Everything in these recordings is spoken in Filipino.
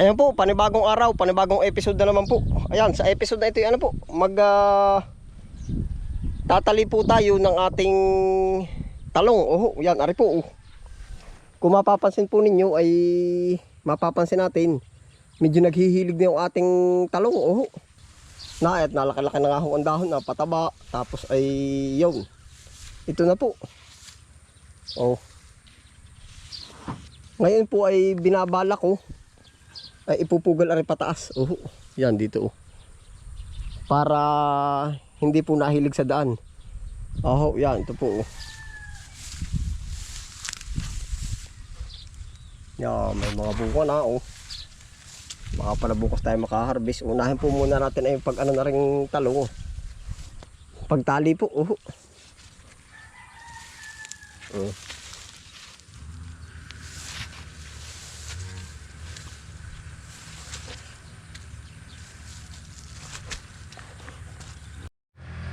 Ayan po, panibagong araw, panibagong episode na naman po. Ayan, sa episode na ito, ano po, mag ah, tatali po tayo ng ating talong. Oh, yan, ari po. Oh. Kung mapapansin po ninyo ay mapapansin natin, medyo naghihilig na yung ating talong. Oh. Na, at nalaki-laki na nga ho ang dahon na. Tapos ay yun. Ito na po. Oh. Ngayon po ay binabala ko ay ipupugal ari pataas. Oh, yan dito oh. Para hindi po nahilig sa daan. Oh, yan ito po. Oh. Yan, may mga bunga na oh. Baka pala bukas tayo makaharvest. Unahin po muna natin ay pag ano na rin talong. oh. Pagtali po. Oh. Oh.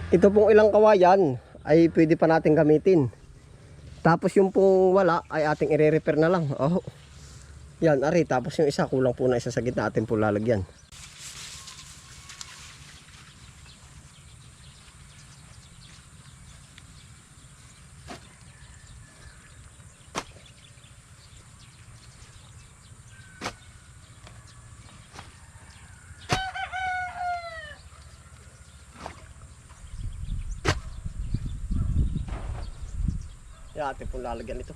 Ito pong ilang kawayan ay pwede pa natin gamitin. Tapos yung pong wala ay ating ire-repair na lang. Oh. Yan, ari. Tapos yung isa, kulang po na isa sa gitna atin po lalagyan. Yan, atin po lalagyan ito.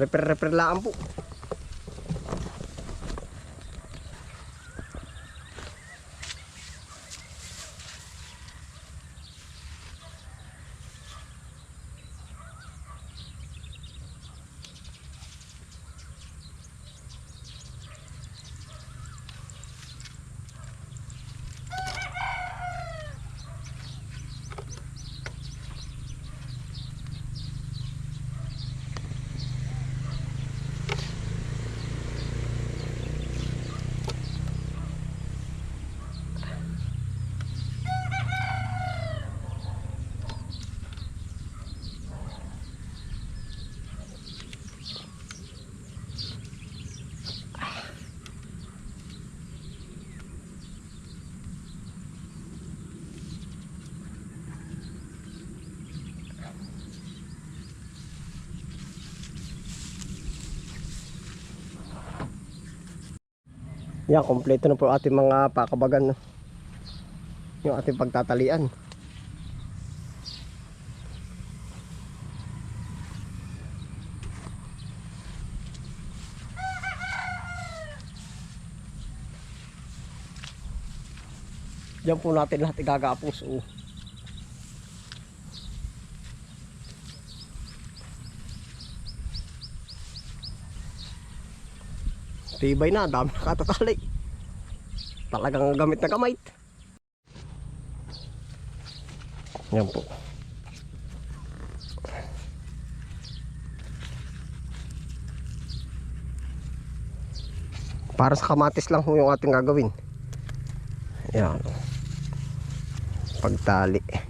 Repair-repair lang po. Yan, kompleto na po ating mga pakabagan. Yung ating pagtatalian. Diyan po natin lahat igagapos. Oh. Tibay na, dami nakatatali. Talagang gamit na kamay. Yan po. Para sa kamatis lang ho yung ating gagawin. Yan. Pagtali.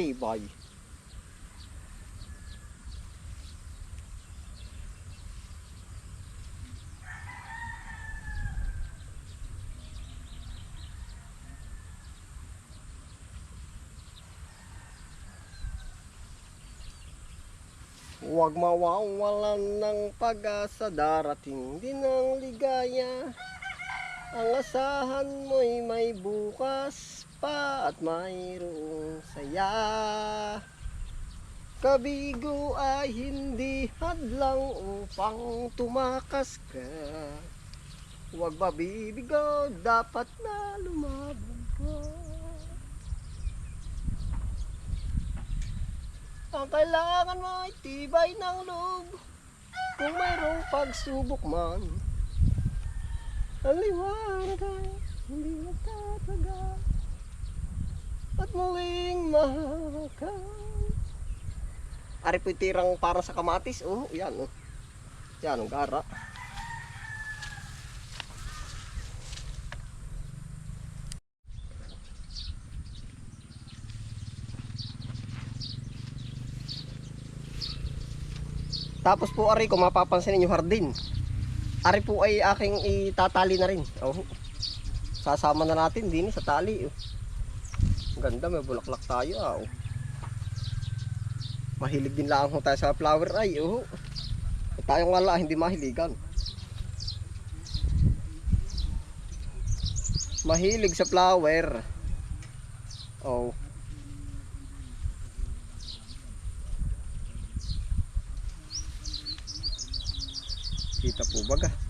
Tibay. Huwag mawawalan ng pag-asa darating din ang ligaya. Ang asahan mo'y may bukas pa at mayroong saya. Kabigo ay hindi hadlang upang tumakas ka. Huwag mabibigo, dapat na lumaban ka. Ang kailangan mo ay tibay ng loob Kung mayroong pagsubok man Ang ay hindi nagtataga At muling mahakal Ari po tirang para sa kamatis Oh, yan oh Yan ang gara Tapos po ari kung mapapansin ninyo hardin. Ari po ay aking itatali na rin. Oh. Sasama na natin din sa tali. Oh. Ganda may bulaklak tayo ah. Oh. Mahilig din lang tayo sa flower ay. Oh. Tayo nga lang hindi mahiligan. Mahilig sa flower. Oh. Kita po baga.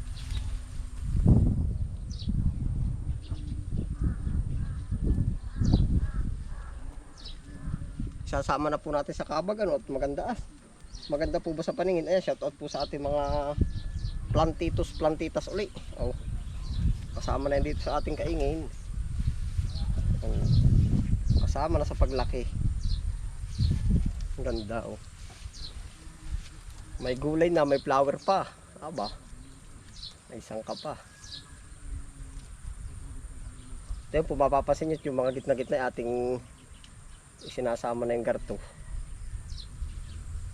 Sasama na po natin sa kabag ano at maganda ah. Maganda po ba sa paningin? Ayan, shout out po sa ating mga plantitos plantitas uli. Oh. Kasama na yan dito sa ating kaingin. Oh. Kasama na sa paglaki. Ang ganda oh. May gulay na, may flower pa. Aba. May isang ka pa. Ito yung pumapapasin nyo yung mga gitna-gitna ating isinasama na yung garto.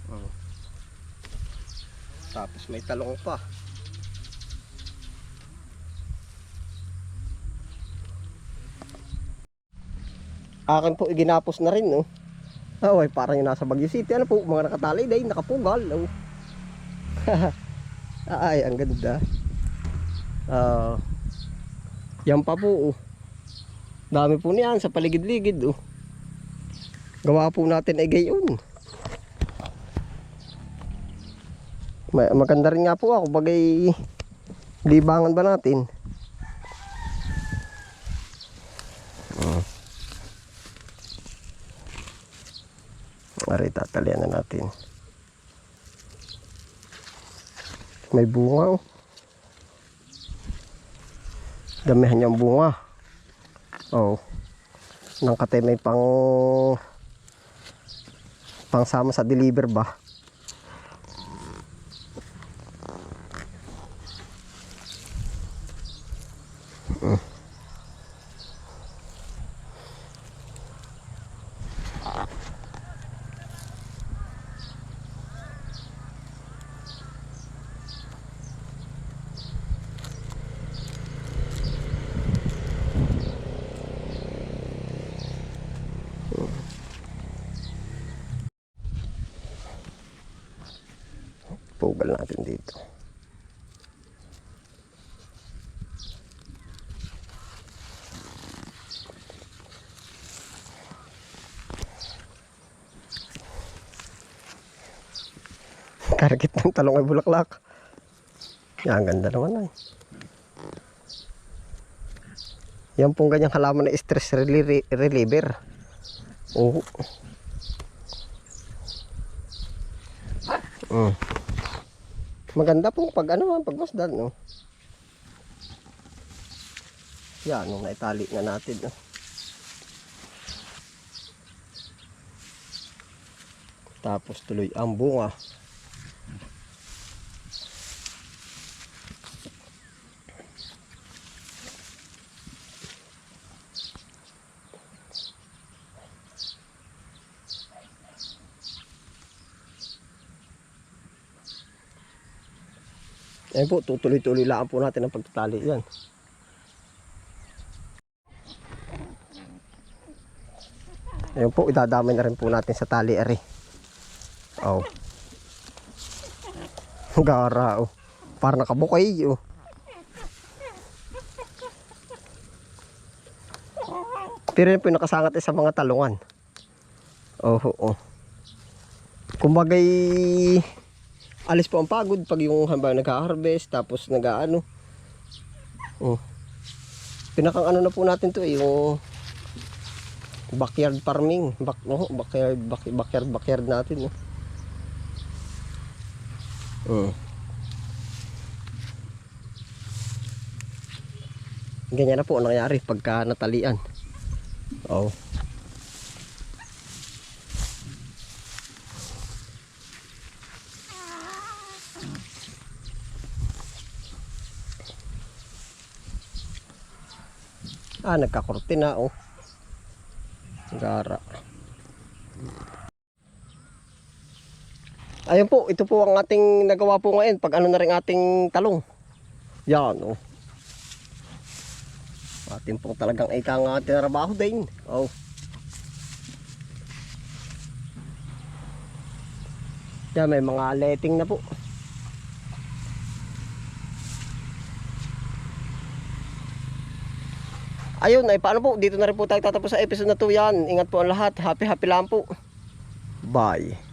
Oh. Tapos may talong pa. Akin po iginapos na rin, no? Oh, ay parang yung nasa Baguio City. Ano po, mga nakatali dahil nakapugal. Oh. ay, ang ganda. Ah. yan pa po. Oh. Dami po niyan sa paligid-ligid. Oh. Gawa po natin ay gayon. Ma- maganda rin nga po ako bagay libangan ba natin. Ari, tatalian na natin. May bunga oh. Damihan niyang bunga. Oh. Nang katay may pang pangsama sa deliver ba? Pugal natin dito. Karagit ng talong ay bulaklak. Yan, ganda naman ay. Yan pong ganyang halaman na stress relie- reliever. Oo. Maganda po pag ano, pag masdan, no. Yan, nung naitali na natin, no. Tapos tuloy ang bunga. Ayan po, tutuloy-tuloy lang po natin ang pagtatali yan. Ayan po, idadamay na rin po natin sa tali ari. Oh. Gara, oh. Para nakabukay, oh. Pero yun po yung nakasangat eh sa mga talungan. Oh, oh, oh. Kumbagay, alis po ang pagod pag yung hamba nag-harvest, tapos nag-ano. Oh. Pinakang ano na po natin to eh, yung backyard farming. Back, no, backyard, back, backyard, backyard natin. Oh. Ganyan na po ang nangyari pagka natalian. Oh. Ah, nagkakorte na oh. Gara. Ayun po, ito po ang ating nagawa po ngayon pag ano na rin ating talong. Yan oh. Atin po talagang ika nga tinarabaho din. Oh. Yan, may mga letting na po. Ayun, ay paano po? Dito na rin po tayo tatapos sa episode na to yan. Ingat po ang lahat. Happy, happy lang po. Bye.